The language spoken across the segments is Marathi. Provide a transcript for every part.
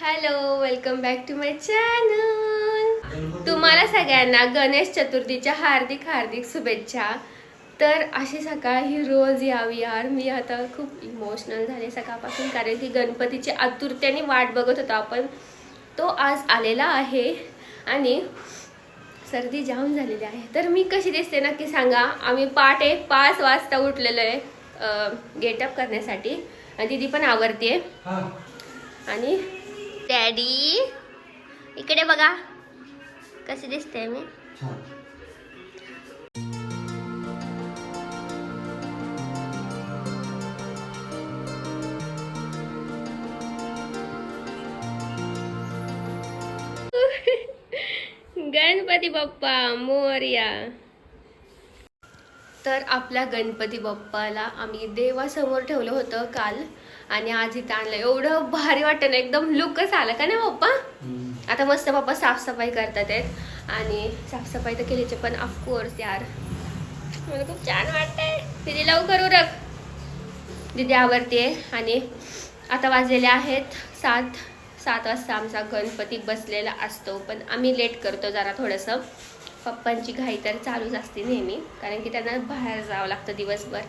Hello welcome back to my channel तुम्हाला सगळ्यांना गणेश चतुर्थीच्या हार्दिक हार्दिक शुभेच्छा. तर अशी सकाळ ही रोज यावी यार. मी आता खूप इमोशनल झाले सकाळपासून कारण की गणपतीची आतुरतेने वाट बघत होतो आपण. तो आज आलेला आहे आणि सर्दी जाम झालेली आहे. तर मी कशी दिसते नक्की सांगा. आम्ही पहाटे पाच वाजता उठलेलो आहे गेटअप करण्यासाठी. आणि दिदी पण आवडते आणि डॅडी इकडे बघा. कसे दिसते मी? गणपती बाप्पा मोर्या. तर आपल्या गणपती बाप्पाला आम्ही देवासमोर ठेवलं होतं काल. आणि आज इथं आणलं. एवढं भारी वाटतं ना एकदम लुकच आला का नाही बाप्पा आता मस्त बाप्पा साफसफाई करतात आहेत. आणि साफसफाई तर केलीचे पण ऑफकोर्स यार. मला खूप छान वाटतंय. तिथे लवकर उरक. दिदी आवडते आणि आता वाजलेले आहेत सात सात वाजता आमचा गणपती बसलेला असतो. पण आम्ही लेट करतो जरा थोडंसं. पप्पांची घाई तर चालूच असते नेहमी. कारण की त्यांना बाहेर जावं लागतं दिवसभर.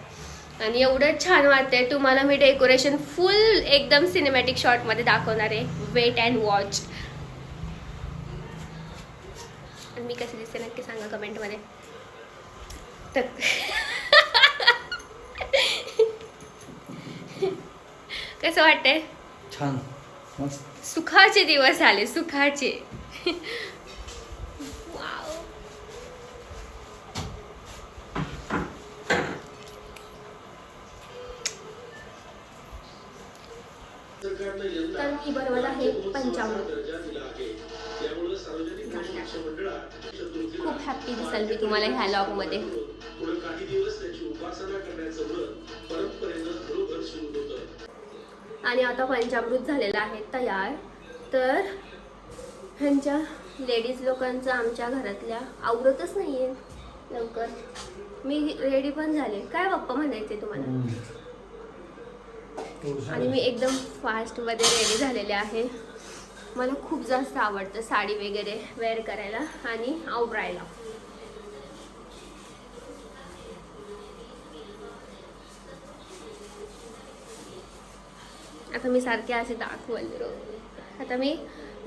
आणि एवढं छान वाटतंय. तुम्हाला मी डेकोरेशन फुल एकदम सिनेमॅटिक शॉटमध्ये दाखवणार आहे. वेट अँड वॉच आणि मी कशी दिसते नक्की सांगा कमेंटमध्ये तर कसं वाटतंय? छान. सुखाचे दिवस आले सुखाचे. तर मी बनवत आहे पंचामृत. खूप हॅप्पी दिसाल मी तुम्हाला ह्या लॉगमध्ये. आणि आता पंचामृत झालेलं आहे तयार. तर ह्यांच्या लेडीज लोकांचं आमच्या घरातल्या आवडतच नाहीये लवकर. मी रेडी पण झाले. काय बाप्पा म्हणायचे तुम्हाला? आणि मी एकदम फास्टमध्ये रेडी झालेले आहे. मला खूप जास्त आवडतं साडी वगैरे वेअर करायला आणि आवरायला. आता मी सारखे असे दाखवल आता मी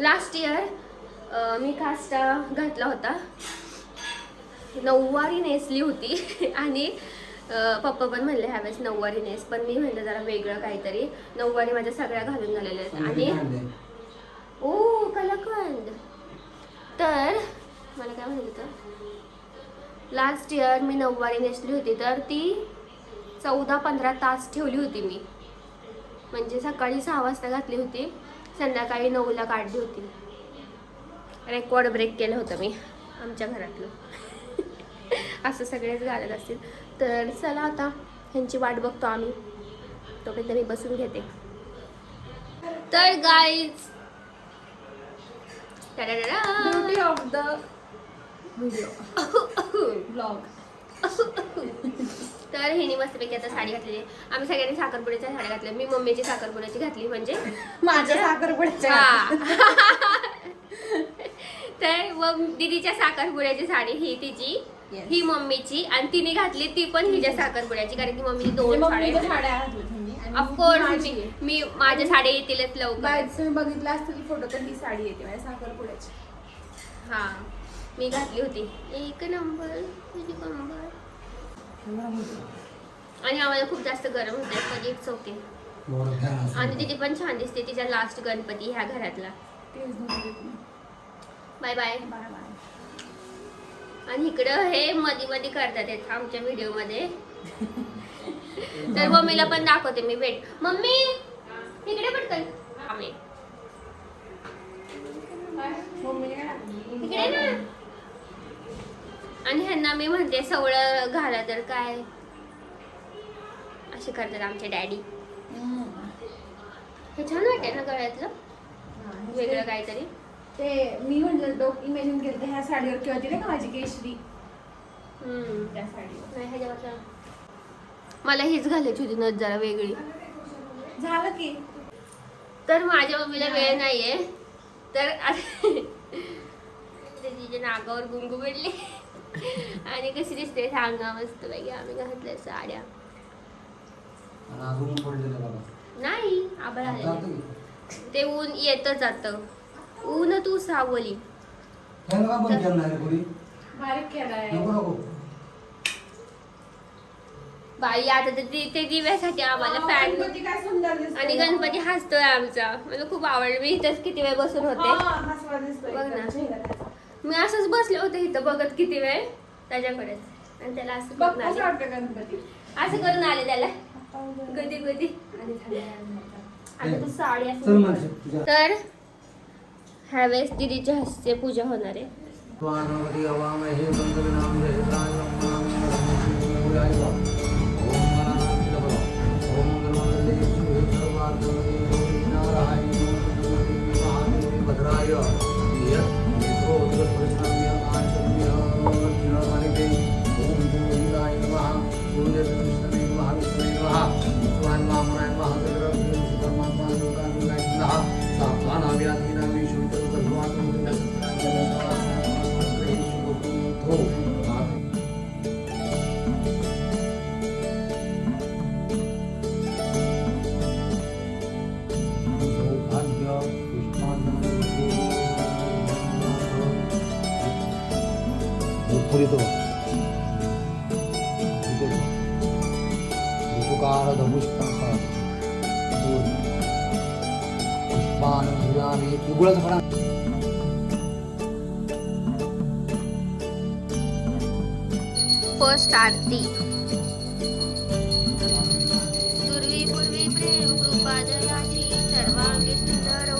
लास्ट इयर मी कास्टा घातला होता. नऊवारी नेसली होती. आणि पप्पा पण म्हणले ह्यावेळेस नऊवारी नेस पण मी म्हणलं जरा वेगळं काहीतरी. नऊवारी माझ्या सगळ्या घालून झालेल्या आहेत. आणि ओ कलाकंद. तर मला काय म्हणत होतं? लास्ट इयर मी नऊवारी नेसली होती तर ती चौदा पंधरा तास ठेवली होती मी. म्हणजे सकाळी सहा वाजता घातली होती संध्याकाळी नऊला काढली होती. रेकॉर्ड ब्रेक केलं होतं मी आमच्या घरातलं. असं सगळेच घालत असतील. तर चला आता ह्यांची वाट बघतो आम्ही. तोपर्यंत मी बसून घेते. तर guys beauty of the video blog तर हिने मस्तपैकी आता साडी घातलेली. आम्ही सगळ्यांनी साखरपुड्याच्या साड्या घातल्या. मी मम्मीची साखरपुड्याची घातली म्हणजे माझ्या साखरपुड्याच्या. तर मग दीदीच्या साखरपुड्याची साडी ही तिची Yes. ही मम्मीची आणि तिने घातली ती पण हिच्या साखरपुड्याची कारण की मम्मीची दोन साड्या ऑफकोर्स मी माझ्या साड्या येतीलच लवकर. तुम्ही बघितलं असतं की फोटो तर ही साडी येते माझ्या साखरपुड्याची. हा मी घातली होती. एक नंबर तुझी कंबर आणि आम्हाला खूप जास्त गरम होत आहे पण इट्स ओके आणि तिची पण छान दिसते तिचा लास्ट गणपती ह्या घरातला. बाय बाय बाय बाय आणि इकडं हे मध्ये मध्ये करतात आमच्या व्हिडिओमध्ये तर मम्मीला पण दाखवते मी भेट. मम्मी इकडे पटकन. आम्ही? इकडे ना. आणि ह्यांना मी म्हणते सवळं घाला तर काय? असे करतात आमचे डॅडी. हे छान वाटतंय ना गळ्यातलं? वेगळं काहीतरी. ते मी म्हटलं डोक इमॅजिन केलं ह्या साडीवर किंवा ती नाही का माझी केशरी? हम्म. त्या साडीवर. नाही ह्याच्यावर मला हीच घालायची होती नथ जरा वेगळी. झालं की. तर माझ्या मम्मीला वेळ नाहीये. तर आता- ते तिच्या नाकावर गुंगू पडले. आणि कशी दिसते सांगा मस्त पैकी आम्ही घातल्या साड्या. नाही की? ते ऊन येत जात. ऊन तू सावली. बाई आता तर ते दिव्यासाठी आम्हाला फॅन गणपती काय सुंदर दिसतोय. आणि गणपती हसतोय आमचा. मला खूप आवडलं. मी इथंच किती वेळ बसून होते. हा, बघ ना. मी असंच बसले होते इथं बघत किती वेळ. त्याच्याकडेच. आणि त्याला असं गणपती. असं करून आले त्याला. कधी कधी आणि तू साडी असं तर ह्यावेळेस दिदीच्या हस्ते पूजा होणार आहे. तो आरती. पूर्वी पूर्वी प्रेम कृपा दयाची सर्वांगी सुंदर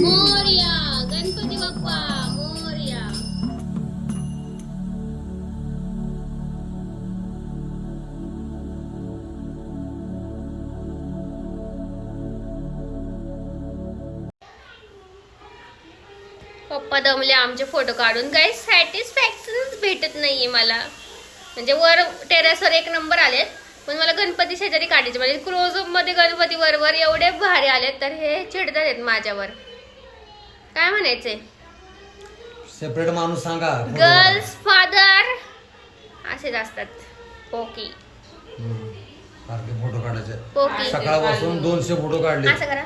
मोर्या गणपती बाप्पा मोर्या पप्पा दमले आमचे फोटो काढून. काही सॅटिस्फॅक्शनच भेटत नाहीये मला. म्हणजे वर टेरेसवर एक नंबर आलेत पण मला गणपती शेजारी काढायचे. म्हणजे क्लोजअपमध्ये गणपती बरोबर एवढे भारी आलेत तर हे चिडतात आहेत माझ्यावर. काय म्हणायचंय? सेपरेट माणूस सांगा. गर्ल्स फादर असेच असतात. ओके हम्म. सारखे फोटो काढायचे. ओके सकाळपासून दोनशे फोटो काढले असं करा.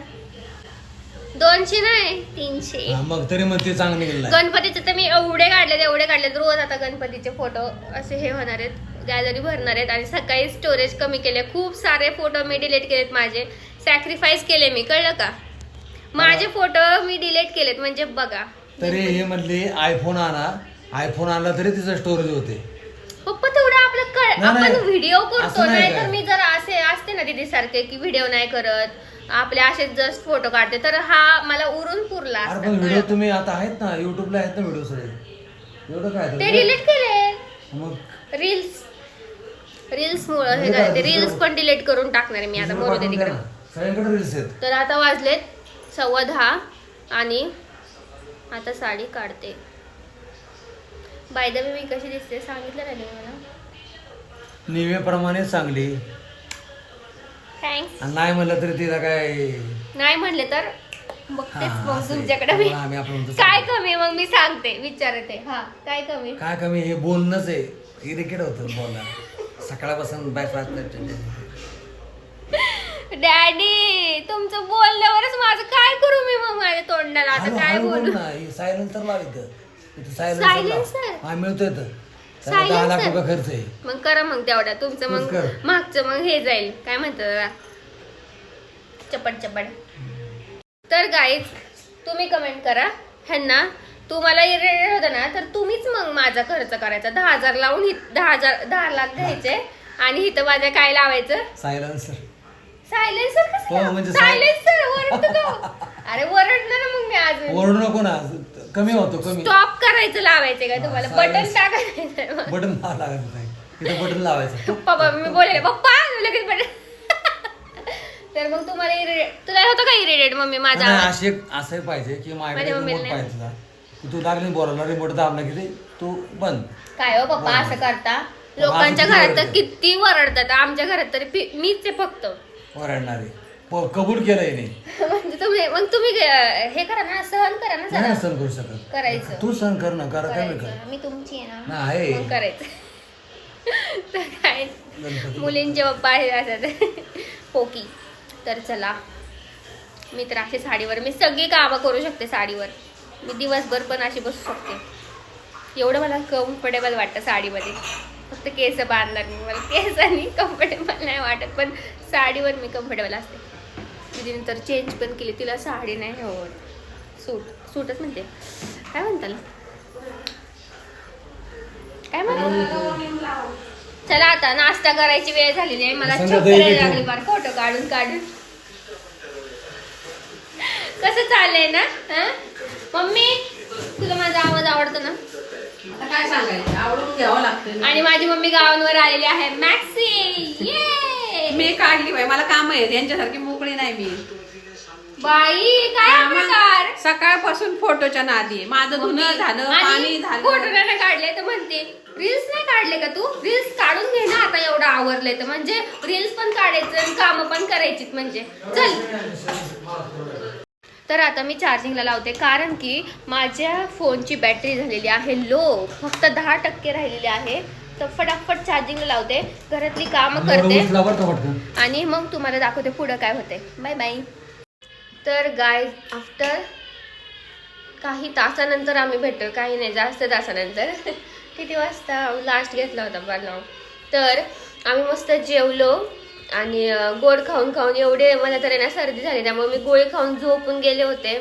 दोनशे नाही तीनशे. हा, मग तरी मग ते चांगलं निघालं. गणपतीचे तर मी एवढे काढलेत एवढे काढलेत. रोज आता गणपतीचे फोटो असे हे होणार आहेत. गॅलरी भरणार आहेत. आणि सकाळी स्टोरेज कमी केले. खूप सारे फोटो मी डिलीट केलेत माझे. सॅक्रिफाईस केले मी. कळलं का? माझे फोटो मी डिलीट केलेत म्हणजे बघा. तरी हे म्हणले आयफोन आणा. आयफोन आणला तरी तिचं स्टोरेज होते. पप्पा तेवढं आपलं कळ नाही, नाही. आपण व्हिडिओ करतो असं नाही नाही तर काय. मी जर असे असते ना दीदी सारखे की व्हिडिओ नाही करत आपले असेच जस्ट फोटो काढते तर हा मला उरून पुरला अरे असता, पण व्हिडिओ कळलं? तुम्ही आता आहेत ना युट्यूबला आहेत ना व्हिडिओ सगळे. एवढं काय ते तर? डिलीट केले. मग? रील्स रील्स मुळे हे म्हणजे झाले ते काय, रील्स पण डिलीट करून टाकणार आहे मी आता दुसरं मोरू दे पाठवून द्या तिकडे ना. सगळ्यांकडे रील्स आहेत. तर आता वाजलेत. सव्वा दहा आणि आता साडी काढते. बाय द वे मी कशी दिसते सांगितलं नाही मला? निवेप्रमाणे चांगली थँक्स नाही म्हणलं तरी तिला काय? नाही म्हणले तर बघतेच हा, मग. तुमच्याकडे मी म्हणतो काय. कमी मग मी सांगते विचारते. हा काय कमी? काय कमी हे बोलणंच आहे. इरिटेट होतं बोलणं. सकाळपासून बाय डॅडी तुमचं बोलल्यावरच माझं काय करू मी मग माझ्या तोंडाला? आता काय बोलू सायलेन्सर लाव इथं. इथं Silencer? सायलेन्सर हा मिळतोय तर. त्याला दहा लाख Silencer. रुपये खर्च आहे. मग करा मग तेवढा तुमचं मग कर. मागचं मग हे जाईल. काय म्हणतात त्याला? चपट चपट तर गाईज तुम्ही कमेंट करा. ह्यांना तुम्हाला होतं ना तर तुम्हीच मग माझा खर्च करायचा. दहा हजार लावून हि- दहा हजार दहा लाख घ्यायचे आणि इथं माझ्या काय लावायचं? सायलन्सर सायलेन्सर हो, कसं म्हणजे सायलेन्सर ओरडतो तो अरे ओरडणार ना मग मी अजून. ओरडू नको ना कमी होतो कमी. स्टॉप करायचं लावायचं का तुम्हाला? हा, बटन silence. टाकायचं बटन लागत नाही. बटन लावायचं. पप्पा मी बोलले पप्पा लगेच बटन तर मग तुम्हाला तुला होतं का इरिटेट मम्मी माझा नाही, आवाज? अशी एक असंही पाहिजे की माझ्याकडे माझ्या रिमोट पाहिजे की तू लागली बोलायला रिमोट दाबला की ते तू बंद. काय हो पप्पा असं करता? लोकांच्या असं किती घरात तर ओरडतात? किती वरडतात आमच्या घरात तरी फि- मीच आहे फक्त. ओरडणारे. प- कबूल केलंय नाही म्हणजे तुम्ही मग तुम्ही अं, हे करा ना सहन करा ना नाही जरा. सहन करू शकत. करायचं. तू सहन कर ना करा कमी कर. करायचं. मी तुमची आहे ना. नाही मग करायचं. तर काय? गणपती मुलींचे पप्पा आहे असं पोकी. तर चला. मी तर अशी साडीवर. मी सगळी कामं करू शकते साडीवर. मी दिवसभर पण अशी बसू शकते. एवढं मला कम्फर्टेबल वाटतं साडीमध्ये. फक्त केस बांधणार मी मला केस आणि कम्फर्टेबल नाही वाटत. पण साडीवर मी कम्फर्टेबल असते. तिने तर चेंज पण केली. तिला साडी नाही होत सूट. सूटच म्हणते. काय म्हणताल? काय म्हणतात चला आता नाश्ता करायची वेळ झालेली आहे. मला चक्कर. लागली बार फोटो काढून काढून. कसं चाललंय ना? हा? मम्मी तुला माझा आवाज आवडतो ना? काय सांगायचं? आवडून घ्यावं लागतं आणि माझी मम्मी गावांवर आलेली आहे. मॅक्सी! ये मी काढली बाई मला काम आहेत यांच्यासारखी मोकळी नाही मी. बाई काय हा प्रकार सकाळपासून फोटोच्या नादी. आहे. माझं धुणं झालं पाणी फोटो झालं नाही काढले तर म्हणते रील्स नाही काढले का तू? रील्स काढून घे ना आता एवढं आवरलंय तर. म्हणजे रील्स पण काढायचं आणि कामं पण करायची म्हणजे. चल. तर आता मी चार्जिंगला लावते कारण की माझ्या फोनची बॅटरी झालेली आहे लो फक्त दहा टक्के राहिलेली आहे. तर फटाफट चार्जिंगला लावते. घरातली कामं करते. आणि मग तुम्हाला दाखवते पुढं काय होते बाय बाय तर गाय आफ्टर काही तासानंतर आम्ही भेटतो काही नाही जास्त तासानंतर. किती वाजता? लास्ट घेतला होता बनव तर आम्ही मस्त जेवलो आणि गोड खाऊन खाऊन एवढे मला तर ना सर्दी झाली. त्यामुळे मी गोळी खाऊन झोपून गेले होते.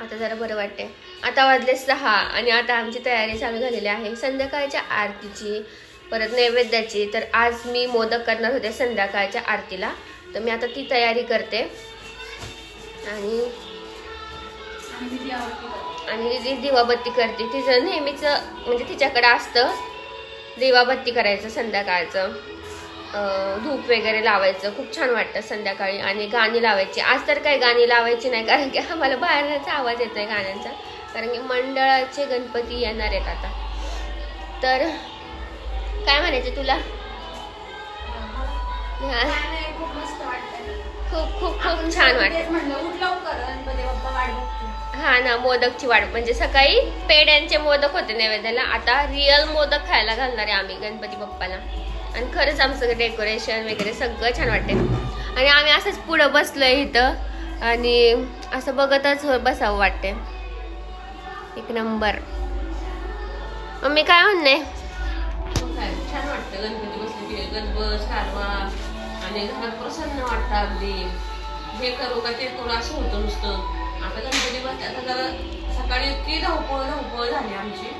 आता जरा बरं वाटते आता वाजले सहा आणि आता आमची तयारी चालू झालेली आहे. संध्याकाळच्या आरतीची परत नैवेद्याची. तर आज मी मोदक करणार होते संध्याकाळच्या आरतीला. तर मी आता ती तयारी करते. आणि आणि जी दिवाबत्ती करते तिचं नेहमीचं म्हणजे तिच्याकडं असतं दिवाबत्ती करायचं संध्याकाळचं. धूप वगैरे लावायचं. खूप छान वाटतं संध्याकाळी. आणि गाणी लावायची. आज तर काही गाणी लावायची नाही कारण की आम्हाला बाहेरचा आवाज येत आहे गाण्यांचा. कारण की मंडळाचे गणपती येणार आहेत आता. तर काय म्हणायचं तुला? हा, खूप खूप खूप छान वाटतं वाट हा ना मोदकची वाढ म्हणजे सकाळी पेड्यांचे मोदक होते नैवेद्याला. आता रिअल मोदक खायला घालणार आहे आम्ही गणपती बाप्पाला. आणि खरंच आमचं डेकोरेशन वगैरे सगळं छान वाटते आणि आम्ही असंच पुढं बसलोय इथं. आणि असं बघतच बसावं वाटते एक नंबर. मम्मी काय म्हणणे? छान वाटतं. गणपती बसले की गणपत कारवा आणि घरात प्रसन्न वाटतं अगदी. हे करू का ते करू असं होतं नुसतं. आता गणपती बसले आता जरा सकाळी इतकी धावपळ धावपळ झाली आमची.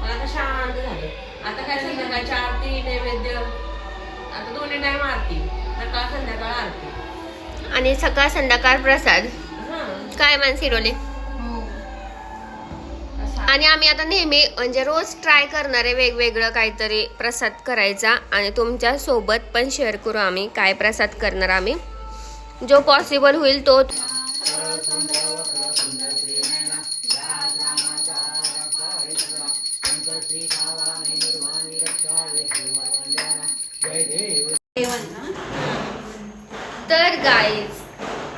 पण आता शांत झालं. आता काय संध्याकाळची आरती नैवेद्य आता दोन्ही टाइम आरती. सकाळ संध्याकाळ आरती. आणि सकाळ संध्याकाळ प्रसाद. काय मान सिरोले असं आणि आम्ही आता नेहमी म्हणजे रोज ट्राय करणार आहे वेगवेगळं काहीतरी प्रसाद करायचा आणि तुमच्यासोबत पण शेअर करू आम्ही काय प्रसाद करणार आम्ही. जो पॉसिबल होईल तो तर गाईज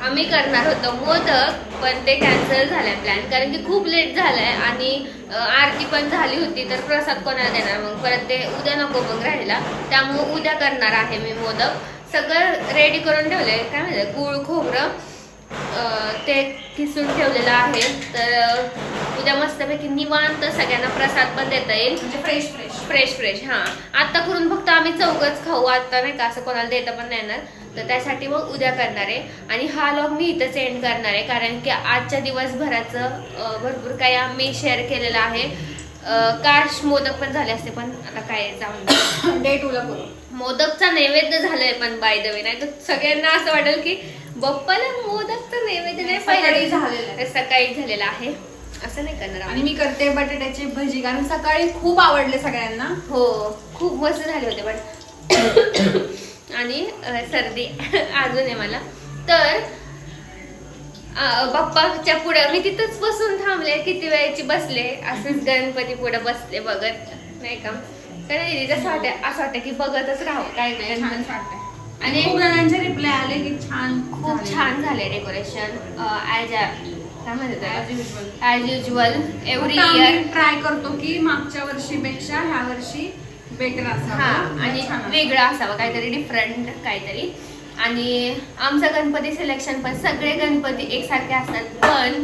आम्ही करणार होतो. मोदक पण ते कॅन्सल झालाय प्लॅन कारण की खूप लेट झालाय आणि आरती पण झाली होती तर प्रसाद कोणाला देणार? मग परत ते उद्या नको मग राहिला त्यामुळे उद्या करणार आहे मी मोदक. सगळं रेडी करून ठेवलंय. काय म्हणतात गुळ खोबरं ते किसून ठेवलेलं आहे. तर उद्या मस्तपैकी निवांत सगळ्यांना प्रसाद पण देता येईल. म्हणजे फ्रेश फ्रेश फ्रेश फ्रेश हां. आता करून फक्त आम्ही चौघच खाऊ. आता नाही का असं कोणाला देता पण नाही येणार. तर त्यासाठी मग उद्या करणार आहे आणि हा लॉग मी इथंच एंड करणार आहे कारण की आजच्या दिवसभराचं भरपूर काही आम्ही शेअर केलेलं आहे काश मोदक पण झाले असते पण आता काय जाऊन. डे टूला करू मोदकचा नैवेद्य झालाय पण बाय द वे नाही तर सगळ्यांना असं वाटेल की बप्पाला मोदकचा नैवेद्य नाही पाहिजे झालेलं आहे. तर सकाळी झालेला आहे असं नाही करणार आणि. मी करते बटाट्याची भजी कारण सकाळी खूप आवडले सगळ्यांना हो खूप मस्त झाले होते पण आणि सर्दी. अजून आहे मला. तर बाप्पाच्या पुढे मी तिथंच बसून थांबले किती वेळची बसले असंच गणपती पुढे बसले बघत नाही का? कारण दीदी असं वाटतं असं वाटतं की बघतच राहावं काय नाही. आणि जणांचे रिप्लाय आले की छान खूप. छान झाले डेकोरेशन ॲज काय म्हणतात. As usual every year try करतो की मागच्या वर्षीपेक्षा ह्या वर्षी बेटर हा आणि. वेगळं असावं काहीतरी डिफरंट काहीतरी. आणि आमचा गणपती सिलेक्शन पण सगळे गणपती एकसारखे असतात पण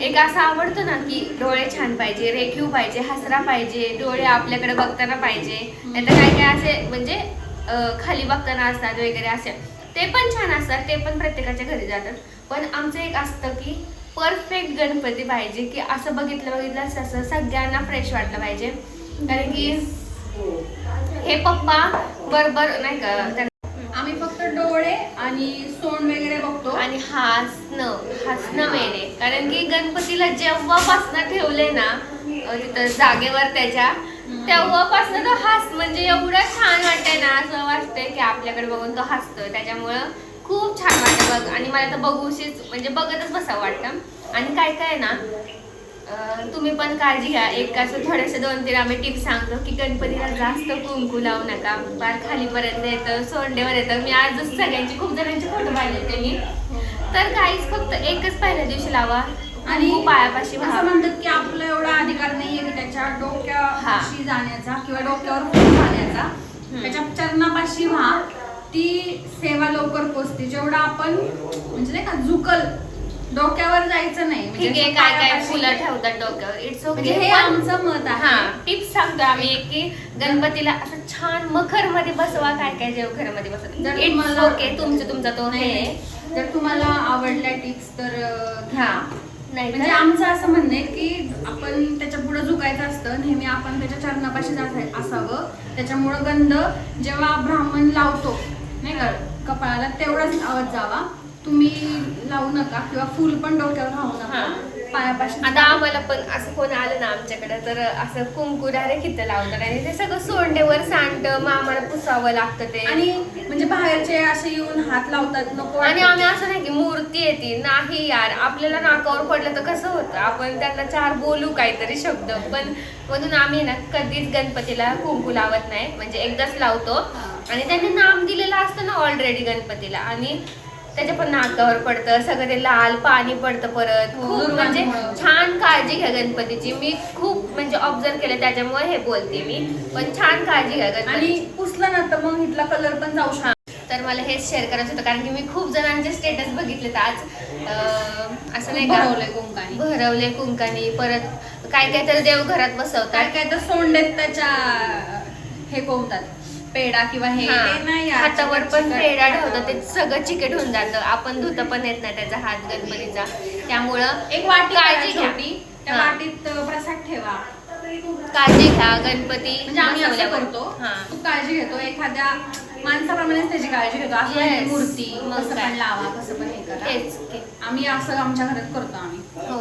एक असं आवडतं ना की डोळे छान पाहिजे रेखीव पाहिजे हसरा पाहिजे डोळे आपल्याकडे बघताना पाहिजे. नाही तर काय काय असे म्हणजे खाली बघताना असतात वगैरे असे. ते पण छान असतात ते पण प्रत्येकाच्या घरी जातात. पण आमचं एक असतं की परफेक्ट गणपती पाहिजे की असं बघितलं बघितलं असं असं सगळ्यांना फ्रेश वाटलं पाहिजे. कारण की हे पप्पा बरोबर नाही का? आम्ही फक्त डोळे आणि सोंड वगैरे बघतो. आणि हसणं हसणं मेन कारण की गणपतीला जेव्हापासनं ठेवले ना तिथं जागेवर त्याच्या तेव्हापासनं तो हस म्हणजे एवढं छान वाटतंय ना असं वाटतंय की आपल्याकडे बघून तो हसतोय. त्याच्यामुळं खूप छान वाटतं बघ. आणि मला तर बघूशीच म्हणजे बघतच बसावं वाटतं. आणि काय काय ना तुम्ही पण काळजी घ्या. एक असं थोडेसे दोन तीन आम्ही टिप्स सांगतो की गणपतीला जास्त कुंकू लावू नका. पार खालीपर्यंत येतं सोंडेवर येतं. मी आज सगळ्यांची खूप जणांचे फोटो पाहिले होते मी. तर काहीच फक्त एकच पहिल्या दिवशी लावा. आणि पायापाशी असं. म्हणतात की आपला एवढा अधिकार नाहीये की त्याच्या डोक्यापाशी हा. जाण्याचा किंवा डोक्यावर घालायचा त्याच्या चरणापाशी व्हा. ती सेवा लवकर पोचते. जेवढं आपण म्हणजे नाही का झुकल डोक्यावर जायचं नाही. म्हणजे ठीक आहे असं काय काय फुलं ठेवतात डोक्यावर. इट्स म्हणजे ओके हे आमचं मत हा आहे टिप्स सांगतो आम्ही एक की गणपतीला असं छान मखरमध्ये बसवा काय काय देवघरमध्ये जर बसवा इट्स तुम्हाला- ओके तुमचं तुमचा तो हे. नाही. जर तुम्हाला आवडल्या टिप्स तर अं, घ्या. नाही म्हणजे तर- आमचं असं म्हणणं आहे की आपण त्याच्या पुढे झुकायचं असतं नेहमी आपण त्याच्या चरणापाशी जात असावं. त्याच्यामुळं गंध जेव्हा ब्राह्मण लावतो नाही का कपाळाला तेवढाच लावत जावा. तुम्ही लावू नका किंवा फुल पण डोक्यावर राहू नका. पायापाशी आता आम्हाला पण असं कोण आलं ना आमच्याकडे तर असं कुंकू डायरेक्ट इथं लावतात आणि ते सगळं सोंडेवर सांडत मग आम्हाला पुसावं लागतं ते. आणि म्हणजे बाहेरचे असे येऊन हात लावतात नको आणि. आम्ही असं नाही की मूर्ती येते नाही यार आपल्याला नाकावर पडलं तर कसं होतं? आपण त्यांना चार बोलू काहीतरी शब्द. पण म्हणून आम्ही ना कधीच गणपतीला कुंकू लावत नाही. म्हणजे एकदाच लावतो. आणि त्यांनी नाम दिलेलं असतं ना ऑलरेडी गणपतीला. आणि त्याच्या पण नाकावर पडतं सगळं ते लाल पाणी पडतं परत. हो, खूप म्हणजे. छान काळजी घ्या गणपतीची. मी खूप म्हणजे ऑब्झर्व केलं त्याच्यामुळे हे बोलते मी. पण छान काळजी घ्या आणि गणपती पुसलं ना तर मग इथला कलर पण जाऊ शकतो. तर मला हेच शेअर करायचं होतं कारण की मी खूप जणांचे स्टेटस बघितलेत आज. अं, असं नाही का? भरवलंय कुंकाने. भरवले कुंकानी. परत काय काय तर देव घरात काय बसवतात. काय तर सोंडेत त्याच्या हे कोणतात पेडा किंवा हे हा. ते नाही यार, हातावर पण चिकट. पेढा ठेवतात ते सगळं चिकट होऊन जातं आपण धुता पण येत नाही त्याचा हात गणपतीचा त्यामुळं एक वाटी काळजी करा घ्या छोटी त्या हा. वाटीत अ, प्रसाद ठेवा काळजी घ्या गणपती म्हणजे आम्ही असं बसवल्यावर. करतो हा खूप काळजी घेतो एखाद्या माणसाप्रमाणेच त्याची काळजी घेतो. असं. मूर्ती मग कसं काय. पण लावा कसं पण हे करा. तेच. आम्ही असं आमच्या घरात करतो आम्ही. हो.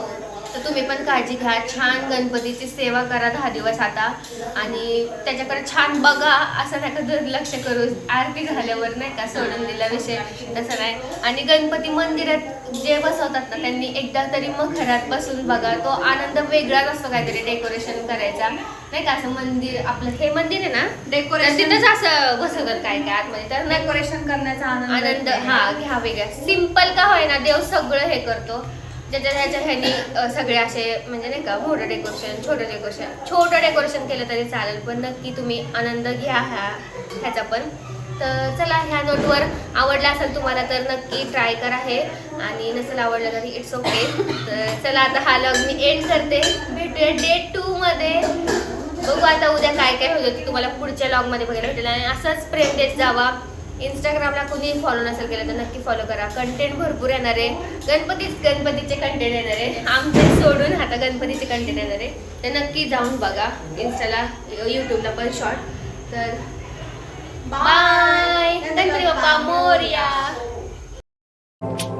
तर तुम्ही पण काळजी घ्या. छान गणपतीची सेवा करा दहा दिवस आता. आणि त्याच्याकडे छान बघा. असं नाही का दुर्लक्ष करू. आरती झाल्यावर नाही का सोडून दिला विषय तसं नाही. आणि गणपती मंदिरात जे बसवतात ना त्यांनी एकदा तरी मग घरात बसून बघा. तो आनंद वेगळाच असतो काहीतरी डेकोरेशन करायचा. नाही का असं मंदिर आपलं हे मंदिर आहे ना डेकोरेशन तिथंच असं बसवतात काय काय आतमध्ये. तर डेकोरेशन करण्याचा आनंद आनंद हा घ्या वेगळा. सिंपल का होईना देव सगळं हे करतो. ज्याच्या त्याच्या ह्यानी सगळे असे म्हणजे नाही का मोठं डेकोरेशन छोटं डेकोरेशन छोटं डेकोरेशन केलं तरी चालेल पण नक्की तुम्ही आनंद घ्या ह्या ह्याचा पण. तर चला ह्या नोटवर आवडला असेल तुम्हाला तर नक्की ट्राय करा हे. आणि नसेल आवडलं तरी इट्स ओके तर चला आता हा लॉग मी एंड करते. भेटूया डे टू मध्ये. बघू आता उद्या काय काय होतं ते तुम्हाला पुढच्या लॉगमध्ये बघायला भेटेल. आणि असंच प्रेम देत जावा. इंस्टाग्रामला कुणी फॉलो नसेल केलं तर नक्की फॉलो करा. कंटेंट भरपूर येणार आहे. गणपतीच गणपतीचे कंटेंट येणार आहे. आमचे सोडून आता गणपतीचे कंटेंट येणार आहे. तर नक्की जाऊन बघा. इंस्टाला यूट्यूबला पण शॉर्ट तर बाय गणपती Thank you.